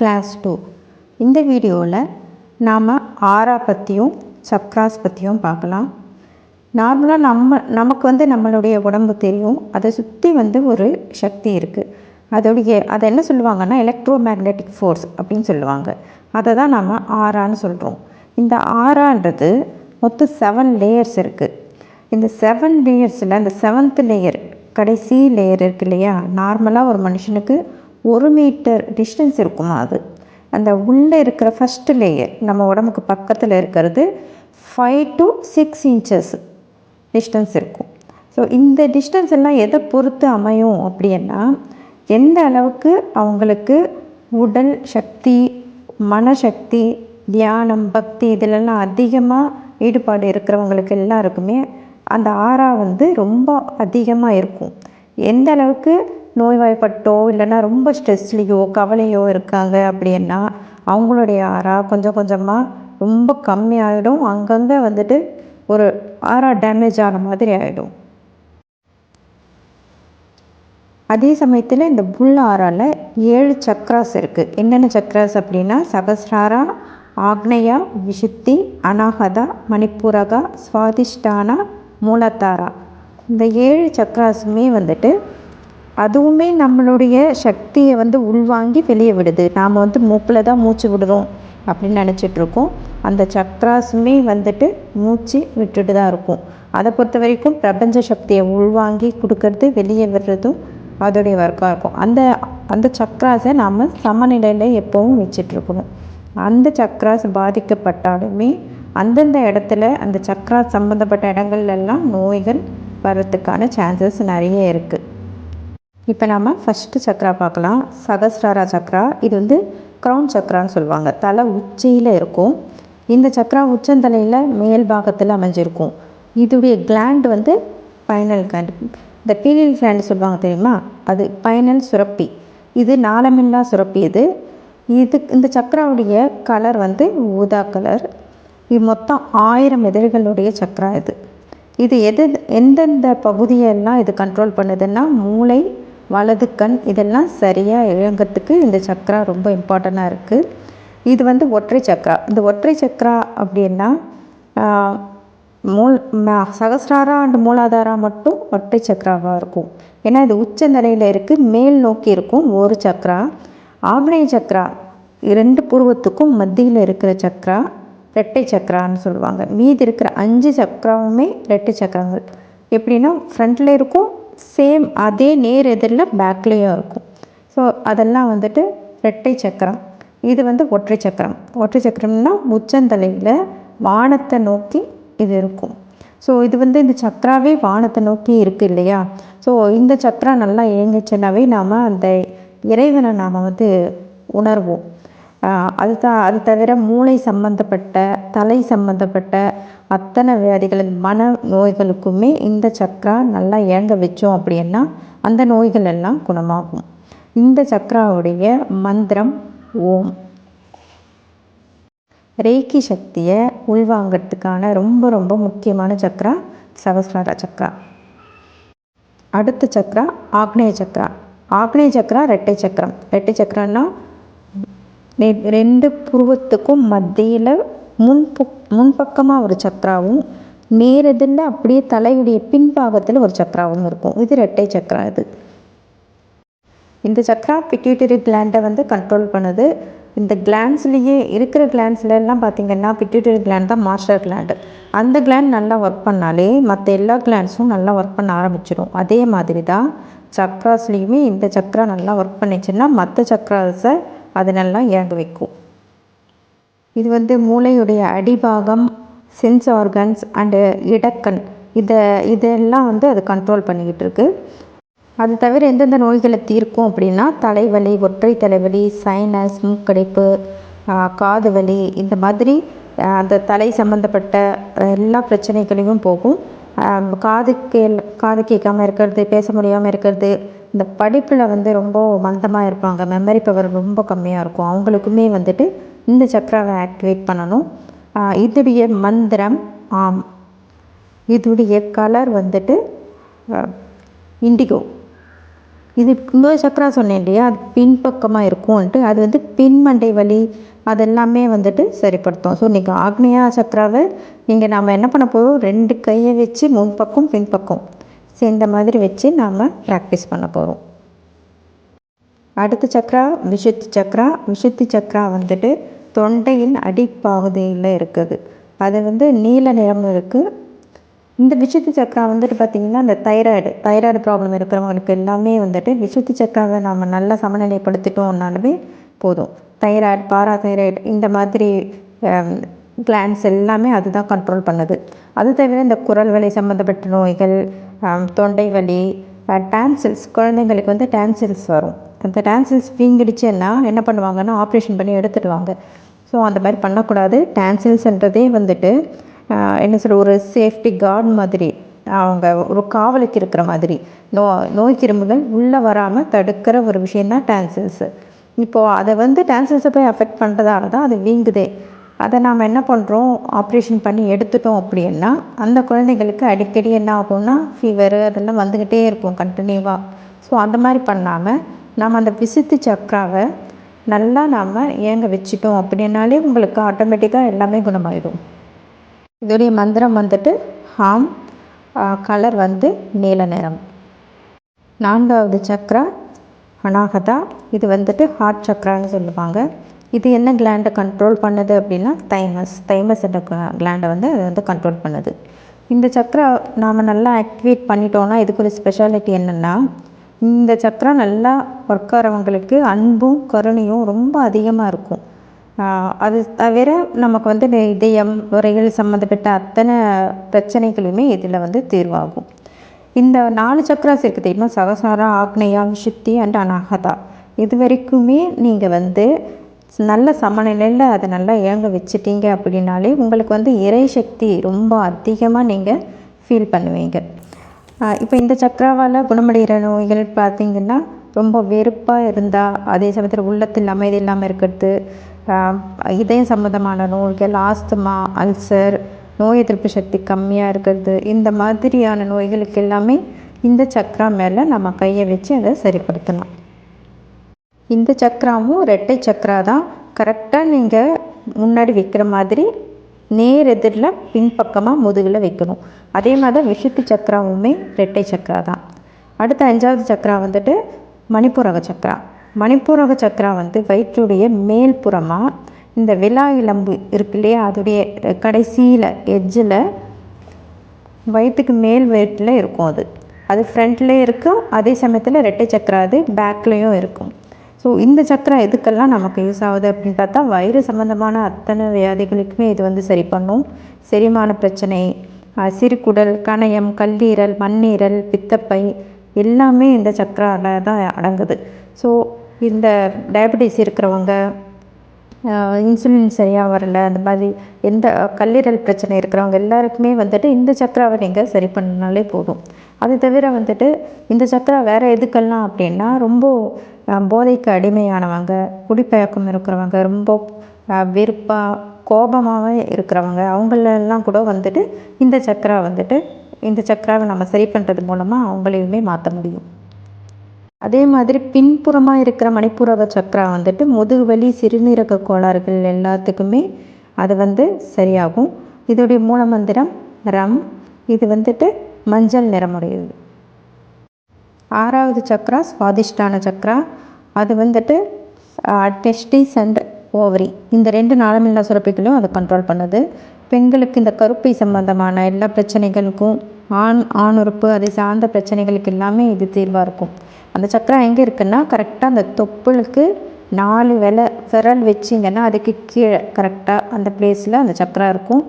Class two இந்த வீடியோவில் நாம் ஆரா பற்றியும் சக்ராஸ் பற்றியும் பார்க்கலாம். நார்மலாக நம்ம நமக்கு வந்து நம்மளுடைய உடம்பு தெரியும். அதை சுற்றி வந்து ஒரு சக்தி இருக்குது அதோடைய அதை என்ன சொல்லுவாங்கன்னா எலக்ட்ரோ மேக்னெட்டிக் ஃபோர்ஸ் அப்படின்னு சொல்லுவாங்க. அதை தான் நம்ம ஆரான்னு சொல்கிறோம் இந்த ஆறான்றது மொத்தம் செவன் லேயர்ஸ் இருக்குது இந்த செவன் லேயர்ஸில் இந்த செவன்த் லேயர் கடைசி லேயர் இருக்கு இல்லையா? நார்மலாக ஒரு மனுஷனுக்கு ஒரு மீட்டர் டிஸ்டன்ஸ் இருக்குமா அது? அந்த உள்ளே இருக்கிற ஃபஸ்ட்டு லேயர் நம்ம உடம்புக்கு பக்கத்தில் இருக்கிறது five to six inches distance இருக்கும். ஸோ இந்த டிஸ்டன்ஸ் எல்லாம் எதை பொறுத்து அமையும் அப்படின்னா எந்த அளவுக்கு அவங்களுக்கு உடல் சக்தி மனசக்தி தியானம் பக்தி இதிலெல்லாம் அதிகமாக ஈடுபாடு இருக்கிறவங்களுக்கு எல்லாருக்குமே அந்த ஆறா வந்து ரொம்ப அதிகமாக இருக்கும். எந்த அளவுக்கு நோய்வாய்ப்பட்டோ இல்லைன்னா ரொம்ப ஸ்ட்ரெஸ்லேயோ கவலையோ இருக்காங்க அப்படின்னா அவங்களுடைய ஆறா கொஞ்சம் கொஞ்சமாக ரொம்ப கம்மியாகிடும் அங்கங்கே வந்துட்டு ஒரு ஆறா டேமேஜ் ஆன மாதிரி ஆகிடும் அதே சமயத்தில் இந்த புல் ஆறால் ஏழு சக்ராஸ் இருக்குது என்னென்ன சக்ராஸ் அப்படின்னா சகசிராரா ஆக்னேயா விஷுத்தி அனாகதா மணிப்புரகா சுவாதிஷ்டானா மூலத்தாரா. இந்த ஏழு சக்ராஸுமே வந்துட்டு அதுவுமே நம்மளுடைய சக்தியை வந்து உள்வாங்கி வெளியே விடுது. நாம் வந்து மூக்கில் தான் மூச்சு விடுறோம் அப்படின்னு நினச்சிட்ருக்கோம் அந்த சக்ராஸுமே வந்துட்டு மூச்சு விட்டுட்டு தான் இருக்கும். அதை பொறுத்த வரைக்கும் பிரபஞ்ச சக்தியை உள்வாங்கி கொடுக்கறது வெளியே விடுறதும் அதோடைய ஒர்க்காக இருக்கும். அந்த அந்த சக்ராஸை நாம் சமநிலையில் எப்போவும் வச்சிட்ருக்கணும் அந்த சக்ராஸ் பாதிக்கப்பட்டாலுமே அந்தந்த இடத்துல அந்த சக்கரா சம்மந்தப்பட்ட இடங்கள்லாம் நோய்கள் வர்றதுக்கான சான்சஸ் நிறைய இருக்குது இப்போ நம்ம ஃபஸ்ட்டு சக்ரா பார்க்கலாம். சகஸ்ராரா சக்ரா இது வந்து க்ரௌன் சக்ரான்னு சொல்லுவாங்க. தலை உச்சியில் இருக்கும். இந்த சக்ரா உச்சந்தலையில் மேல் பாகத்தில் அமைஞ்சிருக்கும். இதுடைய கிளாண்ட் வந்து பைனல் கிளாண்ட் இந்த பீலியல் கிளாண்ட் சொல்லுவாங்க தெரியுமா? அது பைனல் சுரப்பி. இது நாளமில்லா சுரப்பி இது. இது இந்த சக்கராவுடைய கலர் வந்து ஊதா கலர் இது மொத்தம் ஆயிரம் எதிர்களுடைய சக்ரா இது. இது எது எந்தெந்த பகுதியெல்லாம் இது கண்ட்ரோல் பண்ணுதுன்னா மூளை வலது கண் இதெல்லாம் சரியாக இழங்கிறதுக்கு இந்த சக்ரா ரொம்ப இம்பார்ட்டண்ட்டாக இருக்குது இது வந்து ஒற்றை சக்ரா இந்த ஒற்றை சக்ரா அப்படின்னா மூல் சகசிராரா அண்ட் மூலாதாரா மட்டும் ஒற்றை சக்கராவாக இருக்கும். ஏன்னா இது உச்ச நிலையில் இருக்குது மேல் நோக்கி இருக்கும் ஒரு சக்கரா. ஆக்னேய சக்கரா ரெண்டு பூர்வத்துக்கும் மத்தியில் இருக்கிற சக்கரா. ரெட்டை சக்கரான்னு சொல்லுவாங்க. மீதி இருக்கிற அஞ்சு சக்கரமுமே ரெட்டை சக்கரங்கள். எப்படின்னா ஃப்ரண்ட்டில் இருக்கும் சேம் அதே நேர் எதிரில் பேக்லேயும் இருக்கும். ஸோ அதெல்லாம் வந்துட்டு ரெட்டை சக்கரம். இது வந்து ஒற்றை சக்கரம். ஒற்றை சக்கரம்னா உச்சந்தலையில் வானத்தை நோக்கி இது இருக்கும். ஸோ இது வந்து இந்த சக்கராவே வானத்தை நோக்கி இருக்குது இல்லையா? ஸோ இந்த சக்கரா நல்லா இயங்குச்சுனாவே நாம் அந்த இறைவனை நாம் வந்து உணர்வோம். அது தான் அது தவிர மூளை சம்மந்தப்பட்ட தலை சம்மந்தப்பட்ட அத்தனை வியாதிகள் மன நோய்களுக்குமே இந்த சக்ரா நல்லா இயங்க வச்சோம் அப்படின்னா அந்த நோய்கள் எல்லாம் குணமாகும். இந்த சக்ராவுடைய மந்திரம் ஓம். ரேக்கி சக்தியை உள்வாங்கிறதுக்கான ரொம்ப ரொம்ப முக்கியமான சக்ரா சகசிரார சக்ரா. அடுத்த சக்ரா ஆக்னேய சக்ரா. ஆக்னேய சக்ரா ரெட்டை சக்கரம் ரெட்டை சக்கரம்னா ரெண்டு புருவத்துக்கும் மத்தியில் முன் முன்பக்கமாக ஒரு சக்கராவும் நேரெதிரில் அப்படியே தலையுடைய பின்பாகத்தில் ஒரு சக்கராவும் இருக்கும். இது ரெட்டை சக்கரா இது. இந்த சக்கரா பிட்யூட்டரி கிளாண்டை வந்து கண்ட்ரோல் பண்ணுது. இந்த கிளான்ஸ்லேயே இருக்கிற கிளான்ஸ்லாம் பார்த்திங்கன்னா பிட்யூட்டரி கிளாண்ட் தான் மாஸ்டர் கிளாண்டு அந்த கிளாண்ட் நல்லா ஒர்க் பண்ணாலே மற்ற எல்லா கிளான்ஸும் நல்லா ஒர்க் பண்ண ஆரம்பிச்சிடும் அதே மாதிரி தான் சக்ராஸ்லேயுமே இந்த சக்கரா நல்லா ஒர்க் பண்ணிச்சுன்னா மற்ற சக்ராஸை அது நல்லா இயங்க வைக்கும். இது வந்து மூளையுடைய அடிபாகம் சென்ஸ் ஆர்கன்ஸ் அண்டு இடக்கண். இதை இதெல்லாம் வந்து அது கண்ட்ரோல் பண்ணிக்கிட்டு இருக்கு. அது தவிர எந்தெந்த நோய்களை தீர்க்கும் அப்படின்னா தலைவலி ஒற்றை தலைவலி சைனஸ் மூக்கடைப்பு காது வலி இந்த மாதிரி அந்த தலை சம்மந்தப்பட்ட எல்லா பிரச்சனைகளையும் போகும். காது கேள் காது கேட்காமல் இருக்கிறது பேச முடியாமல் இருக்கிறது இந்த படிப்பில் வந்து ரொம்ப மந்தமாக இருப்பாங்க. மெமரி பவர் ரொம்ப கம்மியாக இருக்கும். அவங்களுக்குமே வந்துட்டு இந்த சக்கராவை ஆக்டிவேட் பண்ணணும். இதுடைய மந்திரம் ஆம். இதுடைய கலர் வந்துட்டு இண்டிகோ இது இன்னொரு சக்கரா சொன்னேன் இல்லையா? அது பின்பக்கமாக இருக்கும்ன்ட்டு அது வந்து பின்மண்டை வலி அதெல்லாமே வந்துட்டு சரிப்படுத்தும். ஸோ நீங்கள் ஆக்னியா சக்கராவை நீங்கள் நாம் என்ன பண்ண போகிறோம் ரெண்டு கையை வச்சு முன்பக்கம் பின்பக்கம். சேர்ந்த மாதிரி வச்சு நாம் ப்ராக்டிஸ் பண்ண போகிறோம் அடுத்த சக்ரா விஷுத்தி சக்ரா. விஷுத்தி சக்ரா வந்துட்டு தொண்டையின் அடிப்பகுதியில் இருக்குது. அது வந்து நீல நிறம் இருக்குது இந்த விஷுத்தி சக்ரா வந்துட்டு பார்த்திங்கன்னா இந்த தைராய்டு தைராய்டு ப்ராப்ளம் இருக்கிறவங்களுக்கு எல்லாமே வந்துட்டு விசுத்தி சக்ராவை நாம் நல்லா சமநிலைப்படுத்திட்டோம்னாலுமே போதும். தைராய்டு பாரா தைராய்டு இந்த மாதிரி கிளான்ஸ் எல்லாமே அதுதான் கண்ட்ரோல் பண்ணுது. அது தவிர இந்த குரல் வலி சம்மந்தப்பட்ட நோய்கள் தொண்டை வலி டான்சில்ஸ் குழந்தைங்களுக்கு வந்து டான்சில்ஸ் வரும். அந்த டான்சில்ஸ் வீங்கிடுச்சுன்னா என்ன பண்ணுவாங்கன்னா ஆப்ரேஷன் பண்ணி எடுத்துடுவாங்க. ஸோ அந்த மாதிரி பண்ணக்கூடாது. டான்சில்ஸ்ன்றதே வந்துட்டு என்ன சொல்கிற ஒரு சேஃப்டி கார்டு மாதிரி அவங்க ஒரு காவலுக்கு இருக்கிற மாதிரி. நோ நோய் கிருமிகள் உள்ளே வராமல் தடுக்கிற ஒரு விஷயந்தான் டான்சில்ஸு இப்போது அதை வந்து டான்சில்ஸை போய் அஃபெக்ட் பண்ணுறதால தான் அது வீங்குதே. அதை நாம் என்ன பண்ணுறோம் ஆப்ரேஷன் பண்ணி எடுத்துட்டோம் அப்படின்னா அந்த குழந்தைங்களுக்கு அடிக்கடி என்ன ஆகும்னா ஃபீவரு அதெல்லாம் வந்துக்கிட்டே இருக்கும் கண்டினியூவாக ஸோ அந்த மாதிரி பண்ணாமல் நம்ம அந்த விசித்து சக்கராவை நல்லா நாம் இயங்க வச்சிட்டோம் அப்படின்னாலே உங்களுக்கு ஆட்டோமேட்டிக்காக எல்லாமே குணமாயிடும். இதோடைய மந்திரம் வந்துட்டு ஹாம் கலர் வந்து நீல நிறம். நான்காவது சக்ரா அனாகதா இது வந்துட்டு ஹார்ட் சக்ரான்னு சொல்லுவாங்க. இது என்ன கிளாண்டை கண்ட்ரோல் பண்ணுது அப்படின்னா தைமஸ் தைமஸ் என்ற கிளாண்டை வந்து அது வந்து கண்ட்ரோல் பண்ணுது. இந்த சக்கரை நாம் நல்லா ஆக்டிவேட் பண்ணிட்டோம்னா இதுக்கு ஒரு ஸ்பெஷாலிட்டி என்னென்னா இந்த சக்கரம் நல்லா ஒர்க் ஆகிறவங்களுக்கு அன்பும் கருணையும் ரொம்ப அதிகமாக இருக்கும். அது தவிர நமக்கு வந்து இந்த இதயம் உரைகள் சம்மந்தப்பட்ட அத்தனை பிரச்சனைகளுமே இதில் வந்து தீர்வாகும். இந்த நாலு சக்கராஸ் இருக்குது தெரியுமா? சகசாரா ஆக்னேயா விஷுத்தி அண்ட் அனாகதா இது வரைக்குமே நீங்கள் வந்து நல்ல சமநிலையில் அதை நல்லா இயங்க வச்சிட்டீங்க அப்படின்னாலே உங்களுக்கு வந்து இறை சக்தி ரொம்ப அதிகமாக நீங்கள் ஃபீல் பண்ணுவீங்க. இப்போ இந்த சக்கராவால் குணமடைகிற நோய்கள் பார்த்திங்கன்னா ரொம்ப வெறுப்பாக இருந்தால் அதே சமயத்தில் உள்ளத்தில் அமைதி இல்லாமல் இருக்கிறது இதயம் சம்மந்தமான நோய்கள் ஆஸ்துமா அல்சர் நோய் எதிர்ப்பு சக்தி கம்மியாக இருக்கிறது இந்த மாதிரியான நோய்களுக்கு எல்லாமே இந்த சக்கரா மேலே நம்ம கையை வச்சு அதை சரிப்படுத்தலாம். இந்த சக்கராவும் ரெட்டை சக்கரா தான் கரெக்டாக நீங்கள் முன்னாடி வைக்கிற மாதிரி நேர் எதிரில் பின்பக்கமாக முதுகில் வைக்கணும். அதே மாதிரி தான் விஷத்து சக்கராவுமே ரெட்டை சக்கரா தான் அடுத்த அஞ்சாவது சக்கரா வந்துட்டு மணிப்பூரக சக்கரா. மணிப்பூரக சக்கரா வந்து வயிற்றுடைய மேல் புறமாக இந்த விழா இளம்பு இருக்கு இல்லையா? அதோடைய கடைசியில் எஜ்ஜில் வயிற்றுக்கு மேல் வயிற்றில் இருக்கும் அது. அது ஃப்ரண்ட்லேயும் இருக்கும் அதே சமயத்தில் ரெட்டை சக்கரா அது பேக்லேயும் இருக்கும். ஸோ இந்த சக்கரம் எதுக்கெல்லாம் நமக்கு யூஸ் ஆகுது அப்படின்னு பார்த்தா வயிறு சம்மந்தமான அத்தனை வியாதிகளுக்குமே இது வந்து சரி பண்ணும். செரிமான பிரச்சனை சிறுகுடல் கணையம் கல்லீரல் மண்ணீரல் பித்தப்பை எல்லாமே இந்த சக்கராவில் தான் அடங்குது. ஸோ இந்த டயபெட்டிஸ் இருக்கிறவங்க இன்சுலின் சரியாக வரல அந்த மாதிரி எந்த கல்லீரல் பிரச்சனை இருக்கிறவங்க எல்லாருக்குமே வந்துட்டு இந்த சக்கராவை நீங்கள் சரி பண்ணினாலே போதும். அது தவிர வந்துட்டு இந்த சக்கரா வேறு எதுக்கெல்லாம் அப்படின்னா ரொம்ப போதைக்கு அடிமையானவங்க குடிப்பழக்கம் இருக்கிறவங்க ரொம்ப வெறுப்பாக கோபமாகவே இருக்கிறவங்க அவங்களெல்லாம் கூட வந்துட்டு இந்த சக்கரா வந்துட்டு இந்த சக்கராவை நம்ம சரி பண்ணுறது மூலமாக அவங்களையுமே மாற்ற முடியும். அதே மாதிரி பின்புறமாக இருக்கிற மணிப்புரக சக்கரா வந்துட்டு முதுகு வலி சிறுநீரக கோளாறுகள் எல்லாத்துக்குமே அது வந்து சரியாகும். இதோடைய மூல மந்திரம் ரம் இது வந்துட்டு மஞ்சள் நிறமுடையது. ஆறாவது சக்ரா சுவாதிஷ்டான சக்ரா அது வந்துட்டு டெஸ்டிஸ் அண்ட் ஓவரி இந்த ரெண்டு நாளமில்லா சுரப்பிகளையும் அதை கண்ட்ரோல் பண்ணுது. பெண்களுக்கு இந்த கருப்பை சம்பந்தமான எல்லா பிரச்சனைகளுக்கும் ஆண் ஆணுறுப்பு அதை சார்ந்த பிரச்சனைகளுக்கு எல்லாமே இது தீர்வாக இருக்கும். அந்த சக்கரம் எங்கே இருக்குன்னா கரெக்டாக அந்த தொப்புளுக்கு நாலு வில விரல் வச்சிங்கன்னா அதுக்கு கீழே கரெக்டாக அந்த பிளேஸில் அந்த சக்கரம் இருக்கும்.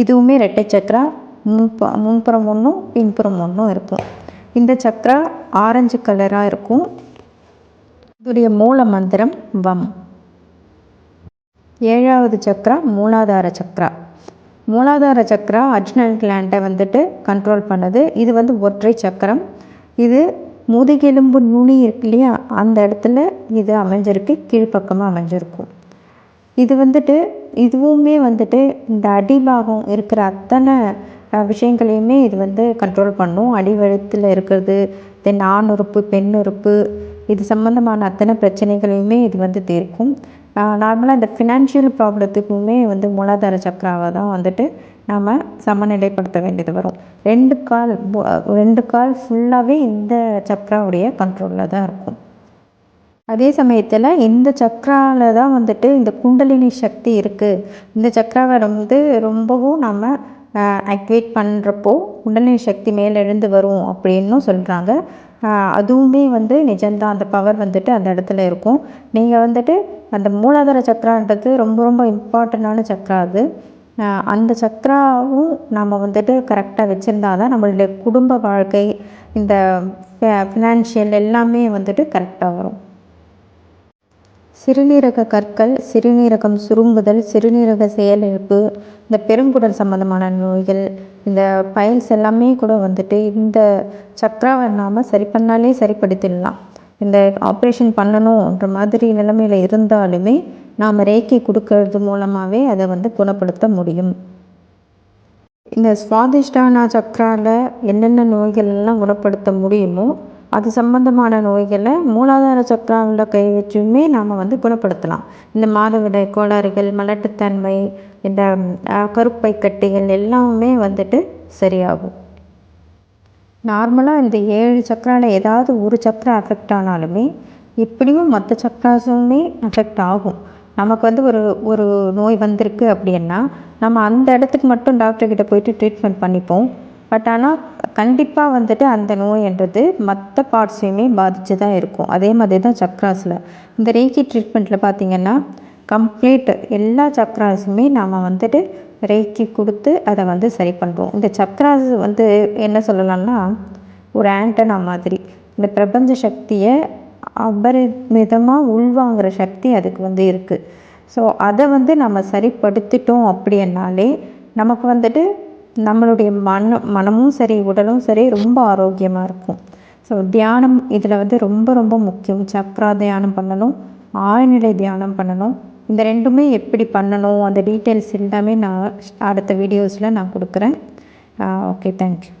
இதுவுமே ரெட்டை சக்கரா. முன்ப முன்புறம் ஒன்றும் பின்புறம் ஒன்றும் இருக்கும். இந்த சக்ரா ஆரஞ்சு கலராக இருக்கும். இதோடைய மூல மந்திரம் வம். ஏழாவது சக்ரா மூலாதார சக்ரா. மூலாதார சக்ரா அர்ஜினல் கிளாண்டை வந்துட்டு கண்ட்ரோல் பண்ணுது. இது வந்து ஒற்றை சக்கரம். இது முதுகெலும்பு நுனி இருக்கு இல்லையா? அந்த இடத்துல இது அமைஞ்சிருக்கு. கீழ்ப்பக்கமாக அமைஞ்சிருக்கும். இது வந்துட்டு இதுவுமே வந்துட்டு இந்த அடிபாகம் இருக்கிற அத்தனை விஷயங்களையுமே இது வந்து கண்ட்ரோல் பண்ணும். அடிவழுத்தில் இருக்கிறது தென் ஆண் உறுப்பு பெண் உறுப்பு இது சம்மந்தமான அத்தனை பிரச்சனைகளையுமே இது வந்து தீர்க்கும். நார்மலாக இந்த ஃபினான்ஷியல் ப்ராப்ளத்துக்குமே வந்து மூலாதார சக்கராவை தான் வந்துட்டு நாம் சமநிலைப்படுத்த வேண்டியது வரும். ரெண்டு கால் ரெண்டு கால் ஃபுல்லாகவே இந்த சக்கராவுடைய கண்ட்ரோலில் தான் இருக்கும். அதே சமயத்தில் இந்த சக்ராவில் தான் வந்துட்டு இந்த குண்டலினி சக்தி இருக்குது இந்த சக்கராவை வந்து ரொம்பவும் நம்ம ஆக்டிவேட் பண்ணுறப்போ குண்டலினி சக்தி மேலே எழுந்து வரும் அப்படின்னும் சொல்கிறாங்க அதுவுமே வந்து நிஜம்தான். அந்த பவர் வந்துட்டு அந்த இடத்துல இருக்கும். நீங்கள் வந்துட்டு அந்த மூலாதார சக்கரான்றது ரொம்ப ரொம்ப இம்பார்ட்டண்ட்டான சக்கரா அது. அந்த சக்கராவும் நம்ம வந்துட்டு கரெக்டாக வச்சுருந்தா தான் நம்மளுடைய குடும்ப வாழ்க்கை இந்த ஃபினான்ஷியல் எல்லாமே வந்துட்டு கரெக்டாக வரும். சிறுநீரக கற்கள் சிறுநீரகம் சுருங்குதல் சிறுநீரக செயலிழப்பு இந்த பெருங்குடல் சம்மந்தமான நோய்கள் இந்த பயல்ஸ் எல்லாமே கூட வந்துட்டு இந்த சக்கராவை நாம் சரி பண்ணாலே சரிப்படுத்திடலாம். இந்த ஆப்ரேஷன் பண்ணணுன்ற மாதிரி நிலைமையில் இருந்தாலுமே நாம் ரேக்கி கொடுக்கறது மூலமாகவே அதை வந்து குணப்படுத்த முடியும். இந்த சுவாதிஷ்டானா சக்கராவில் என்னென்ன நோய்கள் எல்லாம் குணப்படுத்த முடியுமோ அது சம்மந்தமான நோய்களை மூலாதார சக்கராவில் கை வச்சுமே நாம் வந்து குணப்படுத்தலாம். இந்த மாதவிடாய் கோளாறுகள் மலட்டுத்தன்மை இந்த கருப்பை கட்டிகள் எல்லாமே வந்துட்டு சரியாகும். நார்மலாக இந்த ஏழு சக்கராவில் ஏதாவது ஒரு சக்கரம் அஃபெக்ட் ஆனாலுமே எப்படியும் மற்ற சக்கராஸுமே அஃபெக்ட் ஆகும். நமக்கு வந்து ஒரு ஒரு நோய் வந்திருக்கு அப்படின்னா நம்ம அந்த இடத்துக்கு மட்டும் டாக்டர்கிட்ட போயிட்டு ட்ரீட்மெண்ட் பண்ணிப்போம். பட் ஆனால் கண்டிப்பாக வந்துட்டு அந்த நோய்ன்றது மற்ற பார்ட்ஸையுமே பாதித்து தான் இருக்கும். அதே மாதிரி தான் சக்ராஸில். இந்த ரேக்கி ட்ரீட்மெண்ட்டில் பார்த்திங்கன்னா கம்ப்ளீட் எல்லா சக்ராஸுமே நாம் வந்துட்டு ரேக்கி கொடுத்து அதை வந்து சரி பண்ணுறோம் இந்த சக்ராஸ் வந்து என்ன சொல்லலாம்னா ஒரு ஆண்டனா மாதிரி. இந்த பிரபஞ்ச சக்தியை அபரிமிதமாக உள்வாங்கிற சக்தி அதுக்கு வந்து இருக்குது ஸோ அதை வந்து நம்ம சரிப்படுத்திட்டோம் அப்படின்னாலே நமக்கு வந்துட்டு நம்மளுடைய மனம் மனமும் சரி உடலும் சரி ரொம்ப ஆரோக்கியமாக இருக்கும். ஸோ தியானம் இதில் வந்து ரொம்ப ரொம்ப முக்கியம். சக்ரா தியானம் பண்ணணும் ஆழ்நிலை தியானம் பண்ணணும். இந்த ரெண்டுமே எப்படி பண்ணணும் அந்த டீட்டெயில்ஸ் எல்லாமே நான் அடுத்த வீடியோஸில் நான் கொடுக்குறேன். Okay thank you